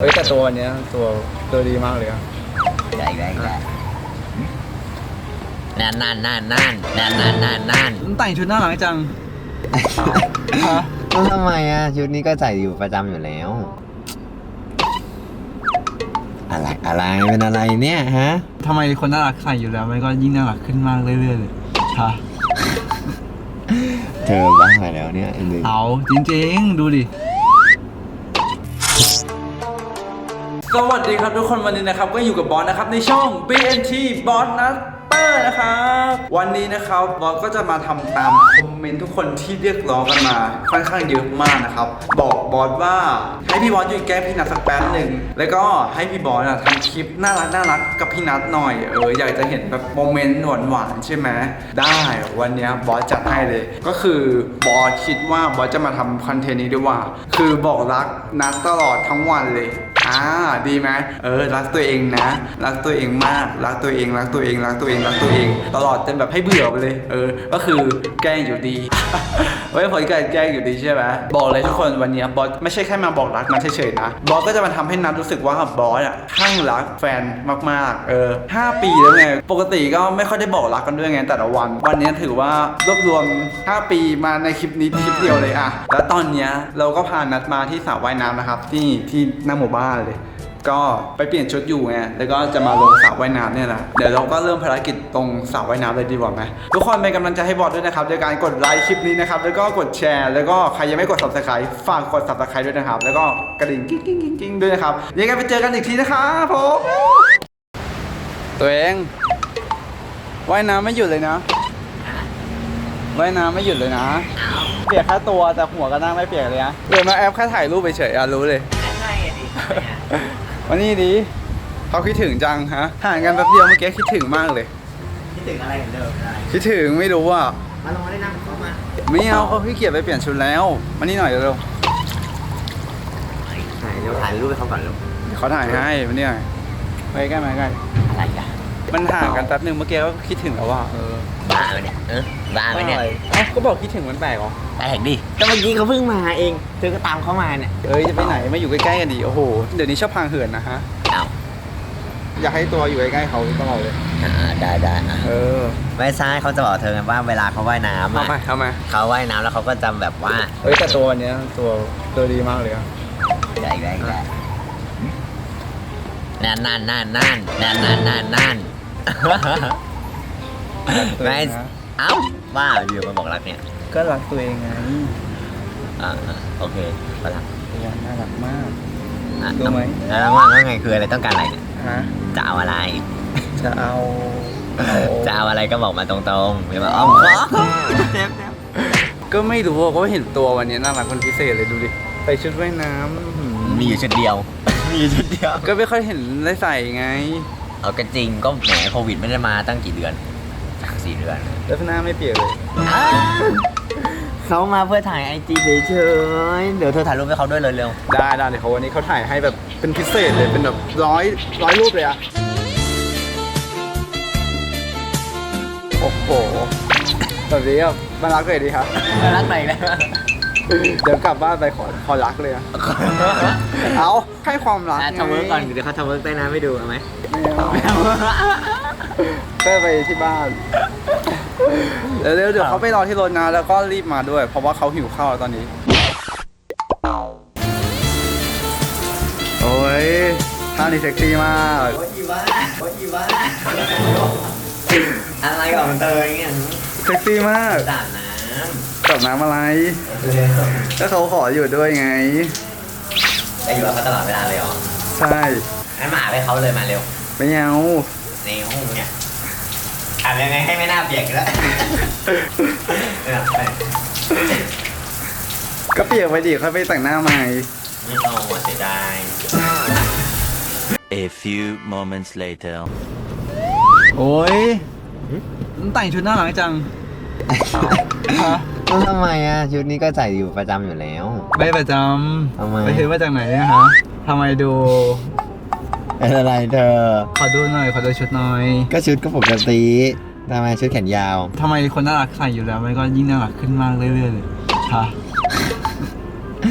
เฮ้ยแต่ตัววันเนี้ยตัวตัวดีมากเลยอะใหญ่ใหญ่ใหญ่นั่นนั่นนั่นนั่นนั่นนั่นนั่นนั่นมันแต่งชุดน่ารักจังฮะก็ทำไมอะชุดนี้ก็ใส่อยู่ประจำอยู่แล้ว อะไรอะไรเป็นอะไรเนี่ยฮะทำไมคนน่ารักใส่อยู่แล้ว มันก็ยิ่งน่ารักขึ้นมากเรื่อยๆเลยฮะเธอบ้าแล้วเนี่ยไอ้หนึ่งเอาจริงๆ ดูดิ สวัสดีครับทุกคนวันนี้นะครับก็อยู่กับบอสนะครับในช่อง BNT Boss n u t t e r นะครับวันนี้นะครับบอสก็จะมาทำตามคอมเมนต์ทุกคนที่เรียกร้องกันมาค่อนข้างเยอะมากนะครับ บอกบอสว่าให้พี่บอสหยุดแกล้งพี่นัทสักแป๊บหนึ่งแล้วก็ให้พี่บอสอะทำคลิปน่ารักน่ารักกับพี่นัทหน่อยเอออยากจะเห็นแบบโมเมนต์หวานหวานๆใช่ไหมได้วันนี้บอสจัดให้เลย ก็คือบอสคิดว่าบอสจะมาทำคอนเทนต์นี้ด้วยว่า คือบอกรักนัทตลอดทั้งวันเลย อ่าดีไหมเออรักตัวเองนะ รักตัวเองมากรักตัวเองรักตัวเองรักตัวเองรักตัวเอง ตลอดจนแบบให้เบื่อไปเลย เออ ก็คือแกล้งอยู่ดี ไว้ผลการแกล้งอยู่ดีใช่ไหมบอกเลยทุกคนวันนี้บอสไม่ใช่แค่มาบอกรักนะเฉยๆนะบอสก็จะมาทำให้นัทรู้สึกว่าบอสอะข้างรักแฟนมากๆ เออห้าปีแล้วไงปกติก็ไม่ค่อยได้บอกรักกันด้วยไงแต่ละวัน วันนี้ถือว่ารวบรวม 5 ปีมาในคลิปนี้คลิปเดียวเลยอะแล้วตอนเนี้ยเราก็พานัดมาที่สระว่ายน้ำนะครับ ที่ที่หน้าหมู่บ้านเลย ก็ไปเปลี่ยนชุดอยู่ไงแล้วก็จะมาลงสระว่ายน้ำเนี่ยแหละเดี๋ยวเราก็เริ่มภารกิจตรงสระว่ายน้ำเลยดีกว่าไหมทุกคนเป็นกำลังใจให้บอสด้วยนะครับโดยการกดไลค์คลิปนี้นะครับแล้วก็กดแชร์แล้วก็ใครยังไม่กด subscribe ฝากกด subscribe ด้วยนะครับ แล้วก็กระดิ่งกิ๊งกิ๊งกิ๊งกิ๊งด้วยนะครับยังไงไปเจอกันอีกทีนะครับผมตัวเองว่ายน้ำไม่หยุดเลยนะว่ายน้ำไม่หยุดเลยนะ เปียกแค่ตัวแต่หัวก็นั่งไม่เปียกเลยนะเดี๋ยวมาแอปแค่ถ่ายรูปไปเฉยๆอะรู้เลย ใช่ดิ วันนี้ดีเขาคิดถึงจังฮะห่างกันแป๊บเดียวเมื่อกี้คิดถึงมากเลย คิดถึงอะไรเหมือนเดิมอะไรคิดถึงไม่รู้อะมาลงมาได้นั่งเขามาไม่เอาเขาขี้เกียจไปเปลี่ยนชุดแล้วมานี่หน่อยเร็วถ่ายเร็วถ่ายรูปให้เขาก่อนเร็วๆเดี๋ยวเขาถ่ายให้มานี่หน่อยไปใกล้มาใกล้อะไรกันมันห่างกันแป๊บนึงเมื่อกี้ก็คิดถึงแล้วว่าเออ บ้าไปเนี่ยเออบ้าไปเนี่ยเอ้าก็บอกคิดถึงมันแปลกเหรอแปลกดิแต่เมื่อกี้เขาเพิ่งมาเองเธอก็ตามเขามาเนี่ยเอ้ยจะไปไหนมาอยู่ใกล้ๆกันดิโอ้โหเดี๋ยวนี้ชอบพังเหินนะฮะเอ้าอยากให้ตัวอยู่ใกล้ๆเขาตลอดเลยอ่ได้ได้อเออไม่ใช่เขาจะบอกเธอไงว่าเวลาเขาว่ายน้ำเอามาเอามาเขาว่ายน้ำแล้วเขาก็จำแบบว่าเฮ้ยแต่ตัวเนี้ยตัวตัวดีมากเลยอะได้ได้ได้นั่นนั่นนั่นนั่นนั่นนั่นนั่น ไม่เอ้าว่าอยู่มาบอกรักเนี่ยก็รักตัวเองไงอ่าโอเคก็รักตัวน่ารักมากอะรู้ไหมแล้วว่าว่าไงคืออะไรต้องการอะไรเนี่ยฮะจะเอาอะไร จะเอาจะเอาอะไรก็บอกมาตรงๆไม่บอกอ้อมขอเจ็บเจ็บก็ไม่รู้อะก็เห็นตัววันนี้น่ารักคนพิเศษเลยดูดิใส่ชุดว่ายน้ำอื้อหือมีอยู่ชุดเดียว มีอยู่ชุดเดียว ก็ไม่ค่อยเห็นได้ใส่ไง เอาก็จริงก็แหมโควิดไม่ได้มาตั้งกี่เดือน สามสี่เดือนแล้วหน้าไม่เปียกเลย เขามาเพื่อถ่ายไอจีเฉยๆเดี๋ยวเธอถ่ายรูปให้เขาด้วยเลยเร็วได้ได้เดี๋ยวเขาวันนี้เขาถ่ายให้แบบเป็นพิเศษเลยเป็นแบบร้อยร้อยรูปเลยอะโอ้โหแบบนี้อะมารักเลยดีครับรักไหนแล้ว เดี๋ยวกลับบ้านไปขอขอรักเลยอะเอาให้ความรักไงทำเวิร์กก่อน เดี๋ยวเขาทำเวิร์กใต้น้ำให้ดูเอาไหมไม่เอาแค่ไปที่บ้านเดี๋ยวเดี๋ยวเดี๋ยวเขาไปรอที่รถนะแล้วก็รีบมาด้วย เพราะว่าเขาหิวข้าวตอนนี้ โอ้ยท่านี้เซ็กซี่มากโอ้ยบ้าโอ้ยบ้าอะไรของเธอเนี่ยเซ็กซี่มากด่าน้ จับน้ำอะไรำก็เขาขออยู่ด้วยไงจะอยู่กับเขาตลอดเวลาเลยเหรอใช่ให้มาไปเขาเลยมาเร็วไม่เอาในห้องเนี่ยทำยังไงให้ไม่น่าเปียกแล้วก็เปียกไปดิเขาไปแต่งหน้าใหม่ไม่ต้องหัวเสียดาย A few moments later. โอ้ยแต่งชุดน่ารักจังฮะ ก็ทำไมอะชุดนี้ก็ใส่อยู่ประจำอยู่แล้ว ไม่ประจทำไมำไปซื้อมาจากไหนเนะคะทำไมดู เป็นอะไรเธอ ขอดูหน่อย ขอดูชุดหน่อยก็ชุดก็ปกติทำไมชุดแขนยาว ทำไมคนน่ารักใส่อยู่แล้ว มันก็ยิ่งน่ารักขึ้นมากเรื่อยๆเลยฮะเ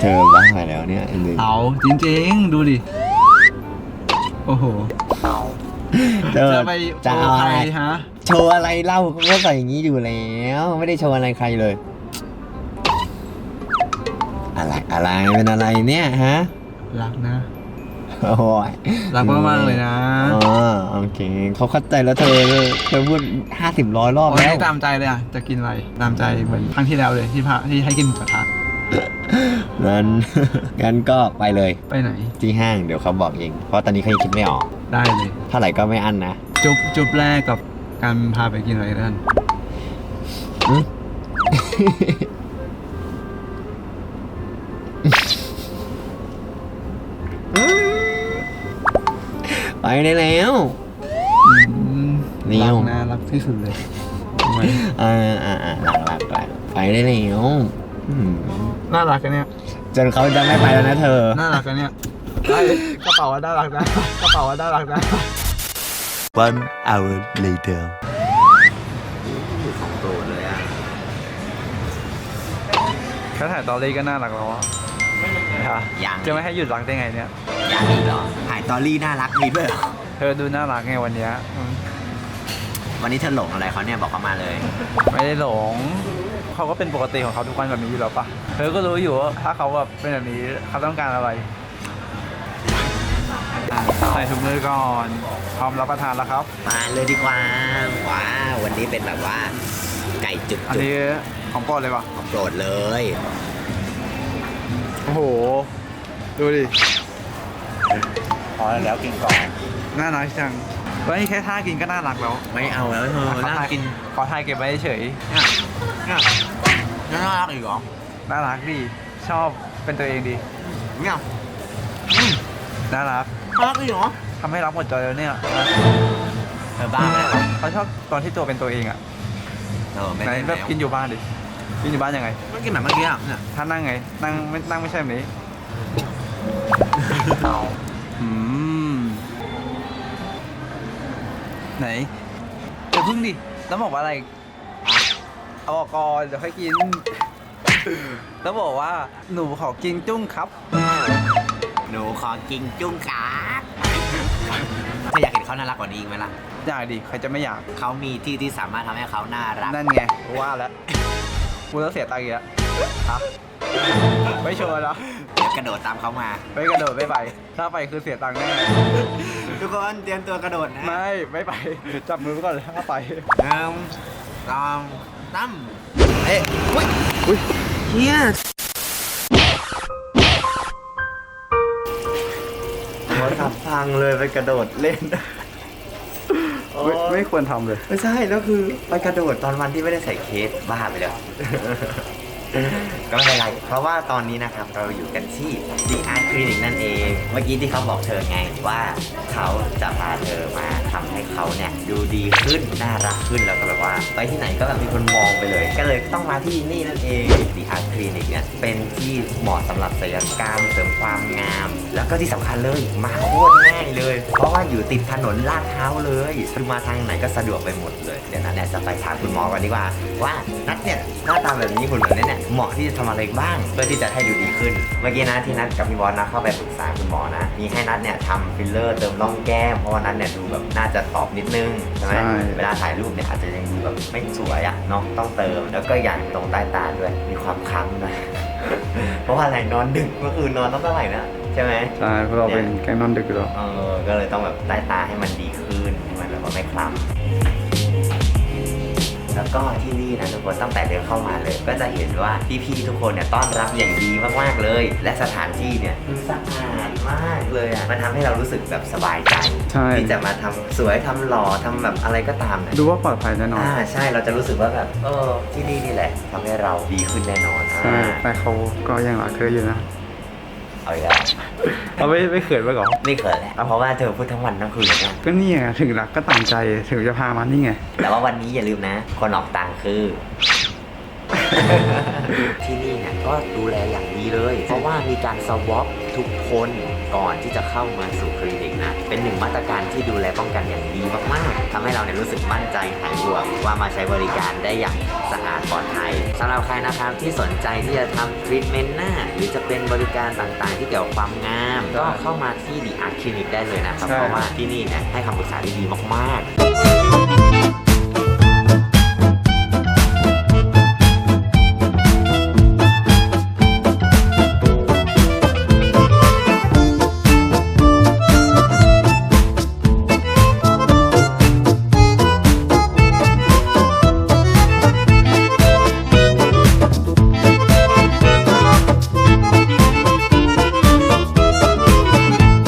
เธอบ้าไปแล้วเนี่ยไอ้เลยเอาจริงๆ ดูดิ โอ้โห เธอจะไปจะโชเอาว์ใคอะรไรฮะ โชว์อะไรเล่าก็ใส่อย่างนี้อยู่แล้ว ไม่ได้โชว์อะไรใครเลย อะไรอะไรเป็นอะไรเนี่ยฮะรักนะ โอ้ยรักมากๆเลยนะอ๋อโอเคเขาเข้าใจแล้วเธอเธอพูดห้าสิบร้อยรอบวันแล้วนี้ตามใจเลยอะ จะกินอะไร ตามใจเหมือนครั้งที่แล้วเลยที่พาที่ให้กินหมูกระทะงั้น งั้นก็ไปเลยไปไหน ที่ห้างเดี๋ยวเขาบอกเอง เพราะตอนนี้เขายังคิดไม่ออกได้เลย เท่าไหร่ก็ไม่อั้นนะ จุบจุบแรกกับ การพาไปกินอะไรนั่นอืมไปได้แล้วนี่รักนะรักที่สุดเลยทำไมอ่าอ่าอ่าหลักหลักหลักไปได้แล้วอืมน่ารักกันเนี่ยจนเขาจะไม่ไปแล้วนะเธอ น่ารักกันเนี่ยได้กระเป๋าว่าน่ารักนะกระเป๋าว่าน่ารักนะ One hour later. โกรธเลยอะแค่ถ่ายตอรี่ก็น่ารักแล้วอะค่ะยังจะไม่ให้หยุดรักได้ไงเนี่ย ยังอีกเหรอถ่ายตอรี่น่ารักมีด้วยเหรอ เธอดูน่ารักไงวันเนี้ยอืมวันนี้เธอหลงอะไรเขาเนี่ยบอกเขามาเลย ไม่ได้หลง เขาก็เป็นปกติของเขาทุกวันแบบนี้อยู่แล้วปะเธอก็รู้อยู่ว่าถ้าเขาแบบเป็นแบบนี้เขาต้องการอะไรอะใส่ถุงมือก่อน พร้อมรับประทานแล้วครับ มาเลยดีกว่าว้าววันนี้เป็นแบบว่า ไก่จุกอันจุกนี้ของโปรดเลยปะของโปรดเลย โอ้โห ดูดิ พอแล้วกินก่อน น่ารักจังแล้วนี่แค่ท่ากินก็น่ารักแล้วไม่เอาแล้วเธอขอน่าถ่ายกินขอถ่ายเก็บไว้เฉยเนี่ยเนี่ยน่ารักอีกเหรอน่ารักดี ชอบเป็นตัวเองดีเนี่ยน่ารักน่า รักอีกเหรอทำให้รับหมดใจแล้วเนี่ยเธอบ้าไปแล้วเขาชอบตอนที่ตัวเป็นตัวเองอะเธอไม่ไหนได้แบบแล้วกินอยู่บ้านดิกินอยู่บ้านยังไงไม่กินแบบเมื่อกี้อะเนี่ยถ้านั่งไง นั่งไม่นั่งไม่ใช่แบบนี้อืมไหนเดี๋ยวพึ่งดิแล้วบอกว่าอะไรเอาออกก่อนเดี๋ยวค่อยกินแล้วบอกว่าหนูขอกินจุ้งครับ หนูขอกินจุ้งขาเธออยากเห็นเขาน่ารักกว่านี้อีกไหมล่ะ อยากดิใครจะไม่อยากเขามีที่ที่สามารถทำให้เขาน่ารัก นั่นไงว่าแล้วกูต้องเสียตังค์อีกแล้วฮะไม่ชวนแล้วเดี๋ยวกระโดดตามเขามา ไม่กระโดดไม่ไป ถ้าไปคือเสียตังค์แน่ทุกคนเตรียมตัวกระโดดนะไม่ไม่ไปจับมือไว้ก่อนเลยถ้าไปหนึ่งสองตั้มเอ๊ะอุ้ยอุ้ยเฮีย ศัพท์พังเลยไปกระโดดเล่น ไม่ไม่ควรทำเลย ไม่ใช่แล้วคือไปกระโดดตอนวันที่ไม่ได้ใส่เคสบ้าไปแล้ว ก็ไม่เป็นไรเพราะว่าตอนนี้นะครับเราอยู่กันที่ The Art Clinic นั่นเอง เมื่อกี้ที่เขาบอกเธอไงว่าเขาจะพาเธอมาทำให้เขาเนี่ยดูดีขึ้น น่ารักขึ้นแล้วก็แบบว่า ไปที่ไหนก็แบบมีคนมองไปเลย ก็เลยต้องมาที่นี่นั่นเอง The Art Clinic เนี่ยเป็นที่เหมาะสำหรับศัลยกรรมเสริมความงามแล้วก็ที่สำคัญเลยมาโคตรง่ายเลย เพราะว่าอยู่ติดถนนลาดพร้าวเลยคือมาทางไหนก็สะดวกไปหมดเลย เดี๋ยวนั้นเนี่ยจะไปถามคุณหมอกันดีกว่า ว่านัดเนี่ยหน้าตาแบบนี้หุ่นแบบนี้เนี่ยเหมาะที่จะทำอะไรบ้าง เพื่อที่จะให้ดูดีขึ้น เมื่อกี้นะที่นัดกับพี่บอสนะเข้าไปปรึกษาคุณหมอนะ มีให้นัดเนี่ยทำฟิลเลอร์เติมร่องแก้ม เพราะว่านัดเนี่ยดูแบบน่าจะตอบนิดนึงใช่ไหมใช่เวลาถ่ายรูปเนี่ยอาจจะยังดูแบบไม่สวยอะเนาะต้องเติม แล้วก็อย่างตรงใต้ตาด้วย มีความค้ำนะ เพราะว่าอะไรนอนดึกเมื่อคืนนอนต้องเท่าไหร่นะใช่ไหมใช่เพราะเราเป็นแก๊งนอนดึกอยู่แล้วเออก็เลยต้องแบบใต้ตาให้มันดีขึ้นให้มันแบบว่าไม่คล้ำ แล้วก็ที่นี่นะทุกคนตั้งแต่เดินเข้ามาเลย ก็จะเห็นว่าพี่ๆทุกคนเนี่ยต้อนรับอย่างดีมากๆเลย และสถานที่เนี่ยคือสะอาดมากเลยอะมันทำให้เรารู้สึกแบบสบายใจใช่ ที่จะมาทำสวยทำหล่อทำแบบอะไรก็ตามเนี่ย ดูว่าปลอดภัยแน่นอน อ่าใช่เราจะรู้สึกว่าแบบเออที่นี่นี่แหละทำให้เราดีขึ้นแน่นอนใช่ อ่าแต่เขาก็ยังรักเธออยู่นะ เอาอีกแล้ว เราไม่ไม่เขินไปก่อนไม่เขินแหละเพราะว่าเธอพูดทั้งวันทั้งคืนเลยนะก็นี่ไงถึงรักก็ตามใจถึงจะพามานี่ไง แต่ว่าวันนี้อย่าลืมนะ คนออกตังค์คือ ที่นี่เนี่ยก็ดูแลอย่างดีเลย เพราะว่ามีการสวอปทุกคน ก่อนที่จะเข้ามาสู่คลินิกนะ เป็นหนึ่งมาตรการที่ดูแลป้องกันอย่างดีมากๆทำให้เราเนี่ยรู้สึกมั่นใจหายห่วงว่ามาใช้บริการได้อย่างสะอาดปลอดภัยสำหรับใครนะครับที่สนใจที่จะทำทรีทเมนต์หน้า หรือจะเป็นบริการต่างๆ ที่เกี่ยวกับความงาม ก็เข้ามาที่ดีอาร์คลินิกได้เลยนะครับใช่เพราะว่าที่นี่เนี่ยให้คำปรึกษาที่ดีมากๆ